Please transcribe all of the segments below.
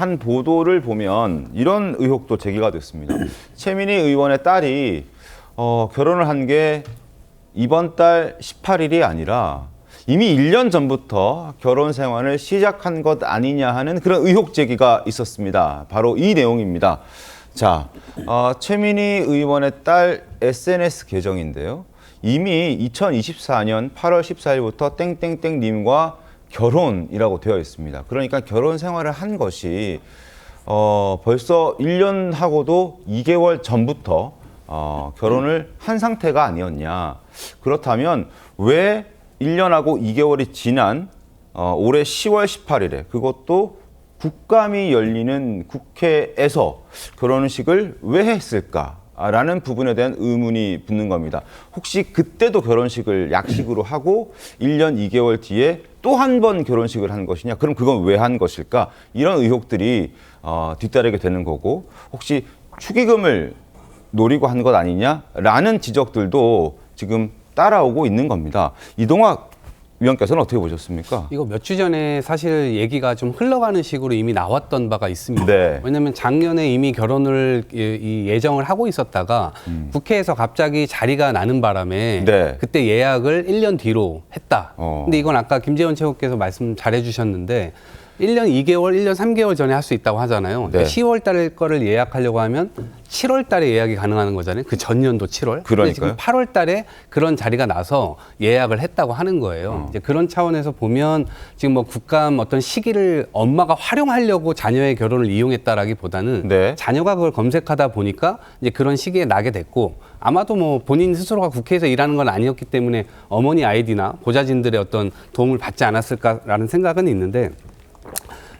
한 보도를 보면 이런 의혹도 제기가 됐습니다. 최민희 의원의 딸이 어, 결혼을 한 게 이번 달 18일이 아니라 이미 1년 전부터 결혼 생활을 시작한 것 아니냐 하는 그런 의혹 제기가 있었습니다. 바로 이 내용입니다. 자, 어, 최민희 의원의 딸 SNS 계정인데요. 이미 2024년 8월 14일부터 땡땡땡 님과 결혼이라고 되어 있습니다. 그러니까 결혼 생활을 한 것이 어, 벌써 1년 하고도 2개월 전부터 어, 결혼을 한 상태가 아니었냐. 그렇다면 왜 1년하고 2개월이 지난 어, 올해 10월 18일에 그것도 국감이 열리는 국회에서 결혼식을 왜 했을까? 라는 부분에 대한 의문이 붙는 겁니다. 혹시 그때도 결혼식을 약식으로 하고 1년 2개월 뒤에 또 한 번 결혼식을 한 것이냐? 그럼 그건 왜 한 것일까? 이런 의혹들이 어, 뒤따르게 되는 거고 혹시 축의금을 노리고 한 것 아니냐라는 지적들도 지금 따라오고 있는 겁니다. 이동학 위원께서는 어떻게 보셨습니까? 이거 몇 주 전에 사실 얘기가 좀 흘러가는 식으로 이미 나왔던 바가 있습니다. 네. 왜냐하면 작년에 이미 결혼을 예- 이 예정을 하고 있었다가 국회에서 갑자기 자리가 나는 바람에 음. 네. 그때 예약을 1년 뒤로 했다. 어. 근데 이건 아까 김재원 최고께서 말씀 잘해 주셨는데 1년 2개월, 1년 3개월 전에 할 수 있다고 하잖아요. 네. 10월 달 거를 예약하려고 하면 7월 달에 예약이 가능한 거잖아요. 그 전년도 7월. 근데 지금 그러니까요. 8월 달에 그런 자리가 나서 예약을 했다고 하는 거예요. 어. 이제 그런 차원에서 보면 지금 뭐 국감 어떤 시기를 엄마가 활용하려고 자녀의 결혼을 이용했다라기보다는 네. 자녀가 그걸 검색하다 보니까 이제 그런 시기에 나게 됐고 아마도 뭐 본인 스스로가 국회에서 일하는 건 아니었기 때문에 어머니 아이디나 보좌진들의 어떤 도움을 받지 않았을까라는 생각은 있는데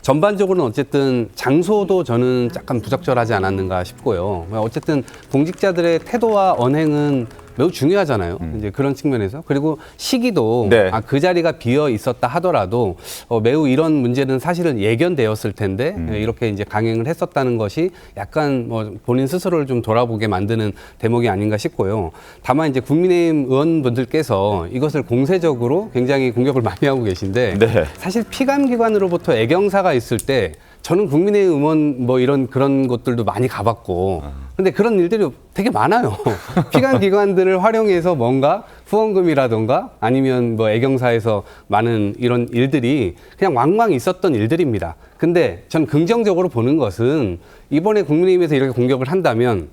전반적으로는 어쨌든 장소도 저는 약간 부적절하지 않았는가 싶고요. 어쨌든 공직자들의 태도와 언행은 매우 중요하잖아요. 이제 그런 측면에서 그리고 시기도 음. 네. 아, 그 자리가 비어 있었다 하더라도 어, 매우 이런 문제는 사실은 예견되었을 텐데 음. 예, 이렇게 이제 강행을 했었다는 것이 약간 뭐 본인 스스로를 좀 돌아보게 만드는 대목이 아닌가 싶고요. 다만 이제 국민의힘 의원분들께서 이것을 공세적으로 굉장히 공격을 많이 하고 계신데 네. 사실 피감기관으로부터 애경사가 있을 때 저는 국민의힘 의원 뭐 이런 그런 것들도 많이 가봤고 근데 그런 일들이 되게 많아요. 피감 기관들을 활용해서 뭔가 후원금이라던가 아니면 뭐 애경사에서 많은 이런 일들이 그냥 왕왕 있었던 일들입니다. 근데 전 긍정적으로 보는 것은 이번에 국민의힘에서 이렇게 공격을 한다면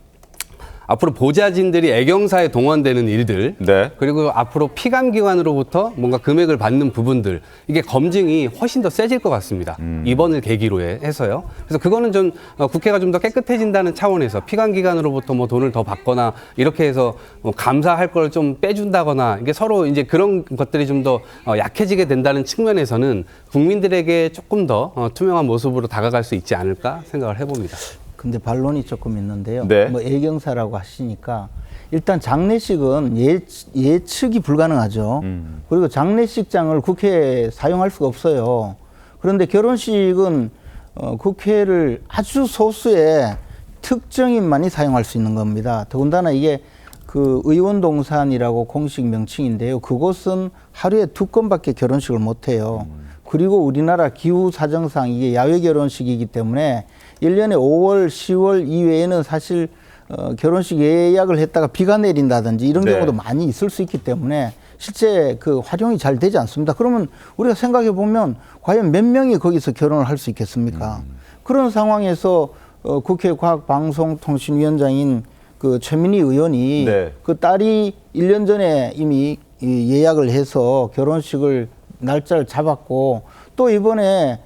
앞으로 보좌진들이 애경사에 동원되는 일들 네. 그리고 앞으로 피감기관으로부터 뭔가 금액을 받는 부분들 이게 검증이 훨씬 더 세질 것 같습니다. 이번을 계기로 해- 해서요. 그래서 그거는 좀 어, 국회가 좀 더 깨끗해진다는 차원에서 피감기관으로부터 뭐 돈을 더 받거나 이렇게 해서 뭐 감사할 걸 좀 빼준다거나 이게 서로 이제 그런 것들이 좀 더 약해지게 된다는 측면에서는 국민들에게 조금 더 어, 투명한 모습으로 다가갈 수 있지 않을까 생각을 해봅니다. 근데 반론이 조금 있는데요. 네. 뭐 애경사라고 하시니까 일단 장례식은 예, 예측이 불가능하죠. 음. 그리고 장례식장을 국회에 사용할 수가 없어요. 그런데 결혼식은 어, 국회를 아주 소수의 특정인만이 사용할 수 있는 겁니다. 더군다나 이게 그 의원동산이라고 공식 명칭인데요. 그곳은 하루에 두 건밖에 결혼식을 못 해요. 그리고 우리나라 기후 사정상 이게 야외 결혼식이기 때문에 일년에 5월, 10월 이외에는 사실 어, 결혼식 예약을 했다가 비가 내린다든지 이런 네. 경우도 많이 있을 수 있기 때문에 실제 그 활용이 잘 되지 않습니다. 그러면 우리가 생각해 보면 과연 몇 명이 거기서 결혼을 할 수 있겠습니까? 그런 상황에서 어, 국회 과학방송통신위원장인 그 최민희 의원이 네. 그 딸이 일년 전에 이미 이 예약을 해서 결혼식을 날짜를 잡았고 또 이번에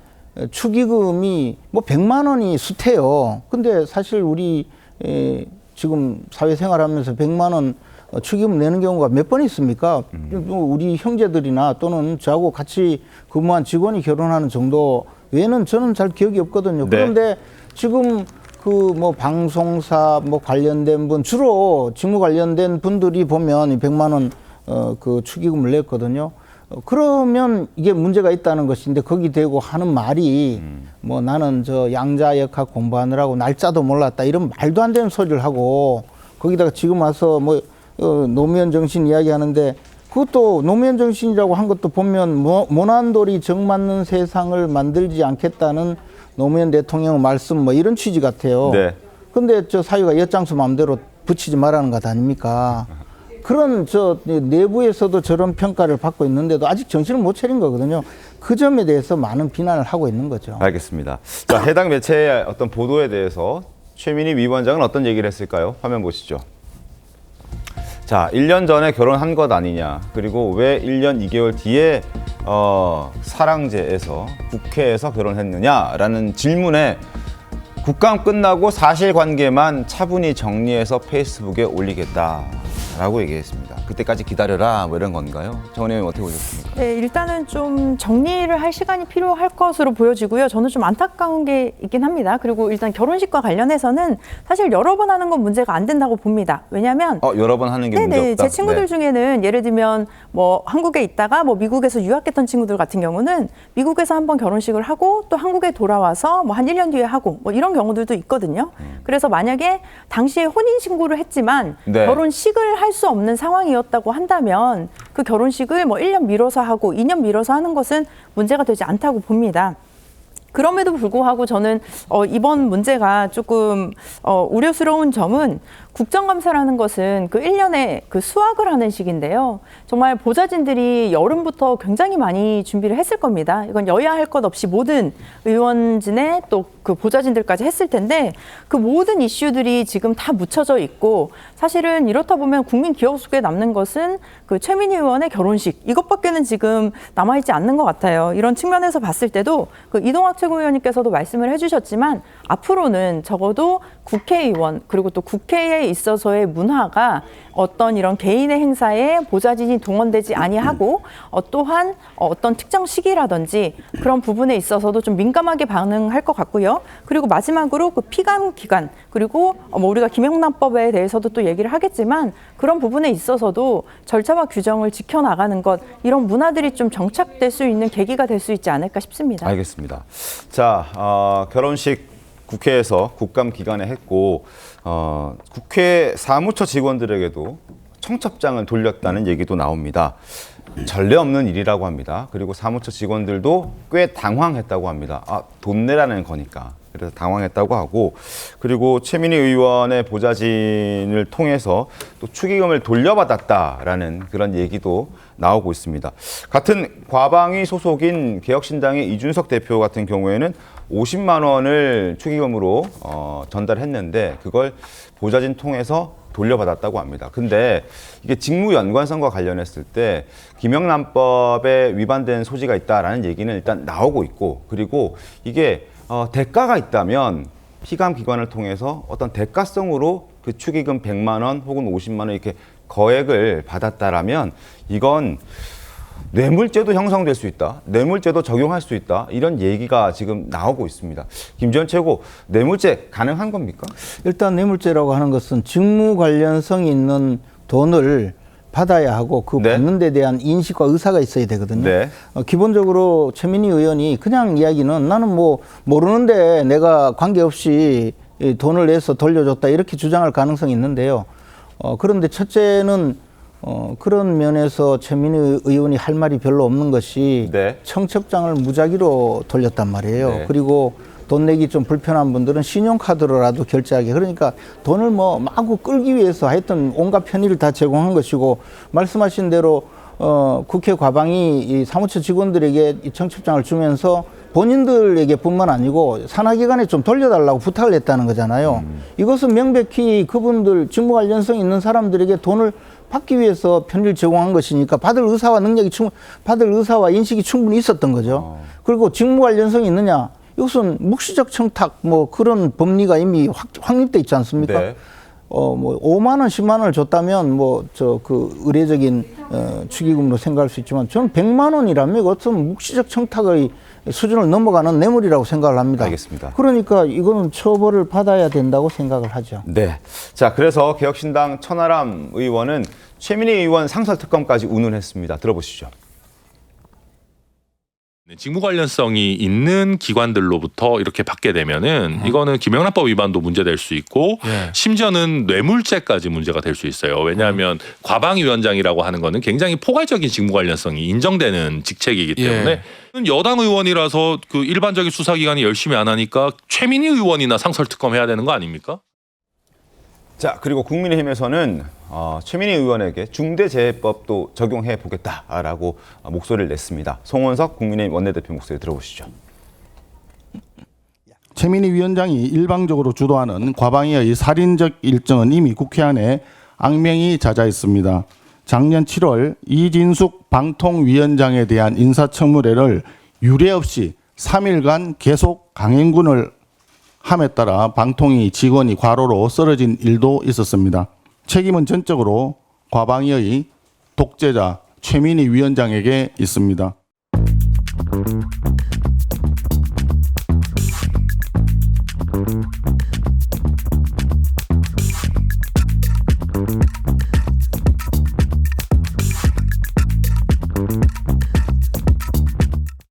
축의금이 뭐 100만 원이 수태요. 근데 사실 우리 에, 지금 사회생활 하면서 100만 원 어, 축의금 내는 경우가 몇 번 있습니까? 뭐 우리 형제들이나 또는 저하고 같이 근무한 직원이 결혼하는 정도 외에는 저는 잘 기억이 없거든요. 네. 그런데 지금 그 뭐 방송사 뭐 관련된 분 주로 직무 관련된 분들이 보면 이 100만 원 어 그 축의금을 냈거든요. 어, 그러면 이게 문제가 있다는 것인데 거기 대고 하는 말이 뭐 나는 저 양자 역학 공부하느라고 날짜도 몰랐다 이런 말도 안 되는 소리를 하고 거기다가 지금 와서 뭐 어, 노무현 정신 이야기하는데 그것도 노무현 정신이라고 한 것도 보면 모, 모난돌이 정 맞는 세상을 만들지 않겠다는 노무현 대통령 말씀 뭐 이런 취지 같아요. 네. 근데 저 사유가 엿장수 마음대로 붙이지 말라는 것 아닙니까? 그런 저 내부에서도 저런 평가를 받고 있는데도 아직 정신을 못 차린 거거든요. 그 점에 대해서 많은 비난을 하고 있는 거죠. 알겠습니다. 자, 해당 매체의 어떤 보도에 대해서 최민희 위원장은 어떤 얘기를 했을까요? 화면 보시죠. 자, 1년 전에 결혼한 것 아니냐. 그리고 왜 1년 2개월 뒤에 어, 사랑제에서 국회에서 결혼했느냐라는 질문에 국감 끝나고 사실관계만 차분히 정리해서 페이스북에 올리겠다 라고 얘기했습니다. 그때까지 기다려라 뭐 이런 건가요? 정원 의원님 어떻게 보셨습니까? 네, 일단은 좀 정리를 할 시간이 필요할 것으로 보여지고요. 저는 좀 안타까운 게 있긴 합니다. 그리고 일단 결혼식과 관련해서는 사실 여러 번 하는 건 문제가 안 된다고 봅니다. 왜냐하면 어, 여러 번 하는 게 문제 네네 없다. 제 친구들 네. 중에는 예를 들면 뭐 한국에 있다가 뭐 미국에서 유학했던 친구들 같은 경우는 미국에서 한번 결혼식을 하고 또 한국에 돌아와서 뭐 한 1년 뒤에 하고 뭐 이런 경우들도 있거든요. 그래서 만약에 당시에 혼인 신고를 했지만 음. 네. 결혼식을 할수 없는 상황이었다고 한다면 그 결혼식을 뭐 1년 미뤄서 하고 2년 미뤄서 하는 것은 문제가 되지 않다고 봅니다. 그럼에도 불구하고 저는 어, 이번 문제가 조금 어, 우려스러운 점은 국정감사라는 것은 그 1년에 그 수학을 하는 시기인데요. 정말 보좌진들이 여름부터 굉장히 많이 준비를 했을 겁니다. 이건 여야 할 것 없이 모든 의원진의 또 그 보좌진들까지 했을 텐데 그 모든 이슈들이 지금 다 묻혀져 있고 사실은 이렇다 보면 국민 기억 속에 남는 것은 그 최민희 의원의 결혼식 이것밖에는 지금 남아있지 않는 것 같아요. 이런 측면에서 봤을 때도 그 이동학 최고위원님께서도 말씀을 해주셨지만 앞으로는 적어도 국회의원 그리고 또 국회에 있어서의 문화가 어떤 이런 개인의 행사에 보좌진이 동원되지 아니하고 어, 또한 어떤 특정 시기라든지 그런 부분에 있어서도 좀 민감하게 반응할 것 같고요. 그리고 마지막으로 그 피감 기간 그리고 어, 뭐 우리가 김영란법에 대해서도 또 얘기를 하겠지만 그런 부분에 있어서도 절차와 규정을 지켜나가는 것 이런 문화들이 좀 정착될 수 있는 계기가 될 수 있지 않을까 싶습니다. 알겠습니다. 자, 어, 결혼식 국회에서 국감 기간에 했고 어, 국회 사무처 직원들에게도 청첩장을 돌렸다는 얘기도 나옵니다. 전례 없는 일이라고 합니다. 그리고 사무처 직원들도 꽤 당황했다고 합니다. 아, 돈 내라는 거니까. 그래서 당황했다고 하고 그리고 최민희 의원의 보좌진을 통해서 또 축의금을 돌려받았다라는 그런 얘기도 나오고 있습니다. 같은 과방위 소속인 개혁신당의 이준석 대표 같은 경우에는 50만 원을 축의금으로 어, 전달했는데 그걸 보좌진 통해서 돌려받았다고 합니다. 근데 이게 직무 연관성과 관련했을 때 김영란법에 위반된 소지가 있다라는 얘기는 일단 나오고 있고 그리고 이게 어, 대가가 있다면 피감 기관을 통해서 어떤 대가성으로 그 축의금 100만 원 혹은 50만 원 이렇게 거액을 받았다라면 이건 뇌물죄도 형성될 수 있다. 뇌물죄도 적용할 수 있다. 이런 얘기가 지금 나오고 있습니다. 김지현 최고, 뇌물죄 가능한 겁니까? 일단 뇌물죄라고 하는 것은 직무 관련성이 있는 돈을 받아야 하고 그 네. 받는 데 대한 인식과 의사가 있어야 되거든요. 네. 어, 기본적으로 최민희 의원이 그냥 이야기는 나는 뭐 모르는데 내가 관계없이 이 돈을 내서 돌려줬다 이렇게 주장할 가능성이 있는데요. 어, 그런데 첫째는 어, 그런 면에서 최민희 의원이 할 말이 별로 없는 것이 네. 청첩장을 무작위로 돌렸단 말이에요. 네. 그리고 돈 내기 좀 불편한 분들은 신용카드로라도 결제하게. 그러니까 돈을 뭐 마구 끌기 위해서 하여튼 온갖 편의를 다 제공한 것이고 말씀하신 대로 어, 국회 과방이 이 사무처 직원들에게 이 청첩장을 주면서 본인들에게 뿐만 아니고 산하기관에 좀 돌려달라고 부탁을 했다는 거잖아요. 이것은 명백히 그분들 직무 관련성 있는 사람들에게 돈을 받기 위해서 편의를 제공한 것이니까 받을 의사와 능력이 충분, 받을 의사와 인식이 충분히 있었던 거죠. 그리고 직무 관련성이 있느냐? 이것은 묵시적 청탁 뭐 그런 법리가 이미 확, 확립돼 있지 않습니까? 네. 어, 뭐, 5만 원, 10만 원을 줬다면 뭐, 저, 그, 의례적인, 어, 축의금으로 생각할 수 있지만 저는 100만 원이라면 이것은 묵시적 청탁의 수준을 넘어가는 뇌물이라고 생각을 합니다. 알겠습니다. 그러니까 이거는 처벌을 받아야 된다고 생각을 하죠. 네. 자, 그래서 개혁신당 천하람 의원은 최민희 의원 상설 특검까지 운운했습니다. 들어보시죠. 네, 직무 관련성이 있는 기관들로부터 이렇게 받게 되면은 이거는 김영란법 위반도 문제될 수 있고 예. 심지어는 뇌물죄까지 문제가 될 수 있어요. 왜냐하면 과방위원장이라고 하는 거는 굉장히 포괄적인 직무 관련성이 인정되는 직책이기 예. 때문에 여당 의원이라서 그 일반적인 수사기관이 열심히 안 하니까 최민희 의원이나 상설 특검 해야 되는 거 아닙니까? 자 그리고 국민의힘에서는 어, 최민희 의원에게 중대재해법도 적용해 보겠다라고 목소리를 냈습니다. 송원석 국민의힘 원내대표 목소리 들어보시죠. 최민희 위원장이 일방적으로 주도하는 과방위의 살인적 일정은 이미 국회 안에 악명이 잦아있습니다. 작년 7월 이진숙 방통위원장에 대한 인사청문회를 유례 없이 3일간 계속 강행군을 함에 따라 방통위 직원이 과로로 쓰러진 일도 있었습니다. 책임은 전적으로 과방위의 독재자 최민희 위원장에게 있습니다.